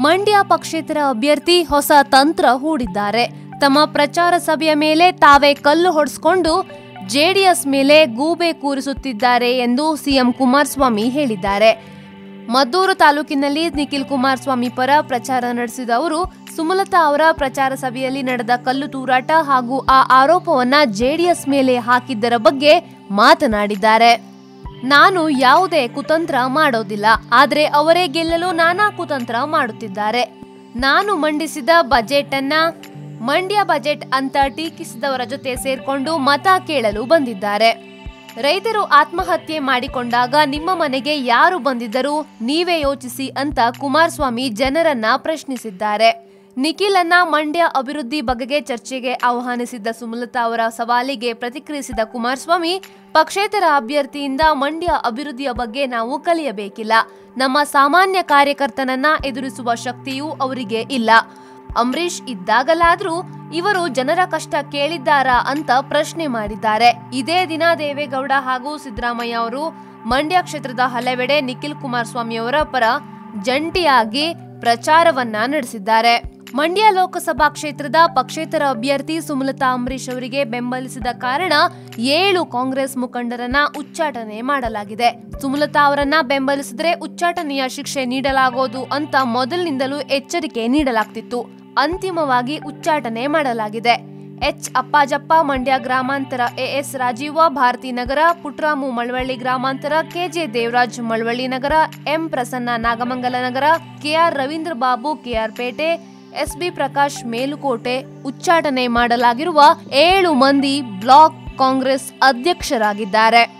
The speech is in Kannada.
ಮಂಡ್ಯ ಪಕ್ಷೇತರ ಅಭ್ಯರ್ಥಿ ಹೊಸ ತಂತ್ರ ಹೂಡಿದ್ದಾರೆ. ತಮ್ಮ ಪ್ರಚಾರ ಸಭೆಯ ಮೇಲೆ ತಾವೇ ಕಲ್ಲು ಹೊಡೆಸ್ಕೊಂಡು ಜೆಡಿಎಸ್ ಮೇಲೆ ಗೂಬೆ ಕೂರಿಸುತ್ತಿದ್ದಾರೆ ಎಂದು ಸಿಎಂ ಕುಮಾರಸ್ವಾಮಿ ಹೇಳಿದ್ದಾರೆ. ಮದ್ದೂರು ತಾಲೂಕಿನಲ್ಲಿ ನಿಖಿಲ್ ಕುಮಾರಸ್ವಾಮಿ ಪರ ಪ್ರಚಾರ ನಡೆಸಿದ ಅವರು, ಸುಮಲತಾ ಅವರ ಪ್ರಚಾರ ಸಭೆಯಲ್ಲಿ ನಡೆದ ಕಲ್ಲು ತೂರಾಟ ಹಾಗೂ ಆ ಆರೋಪವನ್ನ ಜೆಡಿಎಸ್ ಮೇಲೆ ಹಾಕಿದ್ದರ ಬಗ್ಗೆ ಮಾತನಾಡಿದ್ದಾರೆ. ನಾನು ಯಾವುದೇ ಕುತಂತ್ರ ಮಾಡೋದಿಲ್ಲ, ಆದರೆ ಅವರೇ ಗೆಲ್ಲಲು ನಾನಾ ಕುತಂತ್ರ ಮಾಡುತ್ತಿದ್ದಾರೆ. ನಾನು ಮಂಡಿಸಿದ ಬಜೆಟ್ ಅನ್ನ ಮಂಡ್ಯ ಬಜೆಟ್ ಅಂತ ಟೀಕಿಸಿದವರ ಜೊತೆ ಸೇರ್ಕೊಂಡು ಮತ ಕೇಳಲು ಬಂದಿದ್ದಾರೆ. ರೈತರು ಆತ್ಮಹತ್ಯೆ ಮಾಡಿಕೊಂಡಾಗ ನಿಮ್ಮ ಮನೆಗೆ ಯಾರು ಬಂದಿದ್ದರೂ ನೀವೇ ಯೋಚಿಸಿ ಅಂತ ಕುಮಾರಸ್ವಾಮಿ ಜನರನ್ನ ಪ್ರಶ್ನಿಸಿದ್ದಾರೆ. ನಿಖಿಲನ್ನ ಮಂಡ್ಯ ಅಭಿವೃದ್ಧಿ ಬಗೆಗೆ ಚರ್ಚೆಗೆ ಆಹ್ವಾನಿಸಿದ್ದ ಸುಮಲತಾ ಅವರ ಸವಾಲಿಗೆ ಪ್ರತಿಕ್ರಿಯಿಸಿದ ಕುಮಾರಸ್ವಾಮಿ, ಪಕ್ಷೇತರ ಅಭ್ಯರ್ಥಿಯಿಂದ ಮಂಡ್ಯ ಅಭಿವೃದ್ಧಿಯ ಬಗ್ಗೆ ನಾವು ಕಲಿಯಬೇಕಿಲ್ಲ. ನಮ್ಮ ಸಾಮಾನ್ಯ ಕಾರ್ಯಕರ್ತನನ್ನ ಎದುರಿಸುವ ಶಕ್ತಿಯೂ ಅವರಿಗೆ ಇಲ್ಲ. ಅಂಬರೀಷ್ ಇದ್ದಾಗಲಾದರೂ ಇವರು ಜನರ ಕಷ್ಟ ಕೇಳಿದ್ದಾರಾ ಅಂತ ಪ್ರಶ್ನೆ ಮಾಡಿದ್ದಾರೆ. ಇದೇ ದಿನ ದೇವೇಗೌಡ ಹಾಗೂ ಸಿದ್ದರಾಮಯ್ಯ ಅವರು ಮಂಡ್ಯ ಕ್ಷೇತ್ರದ ಹಲವೆಡೆ ನಿಖಿಲ್ ಕುಮಾರಸ್ವಾಮಿ ಅವರ ಪರ ಜಂಟಿಯಾಗಿ ಪ್ರಚಾರವನ್ನ ನಡೆಸಿದ್ದಾರೆ. ಮಂಡ್ಯ ಲೋಕಸಭಾ ಕ್ಷೇತ್ರದ ಪಕ್ಷೇತರ ಅಭ್ಯರ್ಥಿ ಸುಮಲತಾ ಅಂಬರೀಶ್ ಅವರಿಗೆ ಬೆಂಬಲಿಸಿದ ಕಾರಣ ಏಳು ಕಾಂಗ್ರೆಸ್ ಮುಖಂಡರನ್ನ ಉಚ್ಚಾಟನೆ ಮಾಡಲಾಗಿದೆ. ಸುಮಲತಾ ಅವರನ್ನ ಬೆಂಬಲಿಸಿದ್ರೆ ಉಚ್ಚಾಟನೆಯ ಶಿಕ್ಷೆ ನೀಡಲಾಗೋದು ಅಂತ ಮೊದಲಿನಿಂದಲೂ ಎಚ್ಚರಿಕೆ ನೀಡಲಾಗ್ತಿತ್ತು. ಅಂತಿಮವಾಗಿ ಉಚ್ಚಾಟನೆ ಮಾಡಲಾಗಿದೆ. ಎಚ್ ಅಪ್ಪಾಜಪ್ಪ, ಮಂಡ್ಯ ಗ್ರಾಮಾಂತರ ಎಎಸ್ ರಾಜೀವ, ಭಾರತಿ ನಗರ ಪುಟ್ರಾಮು ಮಳವಳ್ಳಿ ಗ್ರಾಮಾಂತರ ಕೆಜೆ ದೇವರಾಜ್ ಮಳವಳ್ಳಿ ನಗರ, ಎಂ ಪ್ರಸನ್ನ ನಾಗಮಂಗಲ ನಗರ K R Ravindra Babu K R Pete S B Prakash Melukote ಉಚ್ಚಾಟನೆ ಮಾಡಲಾಗಿರುವ ಏಳು ಮಂದಿ ಬ್ಲಾಕ್ ಕಾಂಗ್ರೆಸ್ ಅಧ್ಯಕ್ಷರಾಗಿದ್ದಾರೆ.